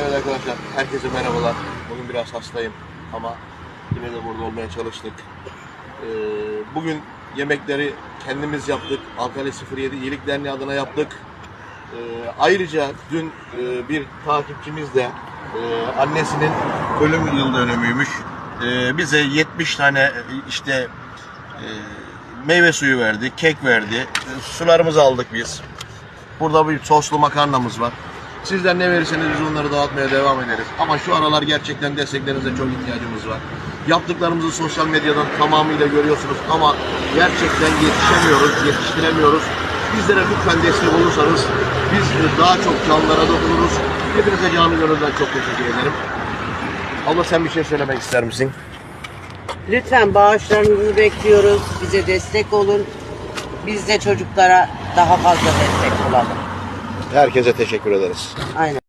Evet arkadaşlar, herkese merhabalar. Bugün biraz hastayım ama yine de burada olmaya çalıştık. Ee, bugün yemekleri kendimiz yaptık. Antalya 07 İyilik Derneği adına yaptık. Ee, ayrıca dün e, bir takipçimiz de e, annesinin ölüm yıl dönümüymüş. Ee, bize 70 tane e, işte e, meyve suyu verdi, kek verdi. E, Sularımızı aldık biz. Burada bir soslu makarnamız var. Sizler ne verirseniz biz onları dağıtmaya devam ederiz. Ama şu aralar gerçekten desteklerinize çok ihtiyacımız var. Yaptıklarımızı sosyal medyadan tamamıyla görüyorsunuz ama gerçekten yetişemiyoruz, yetiştiremiyoruz. Bizlere lütfen destek olursanız biz daha çok canlara dokunuruz. Hepinize canı gönülden çok teşekkür ederim. Abla sen bir şey söylemek ister misin? Lütfen bağışlarınızı bekliyoruz. Bize destek olun. Biz de çocuklara daha fazla destek olalım. Herkese teşekkür ederiz. Aynen.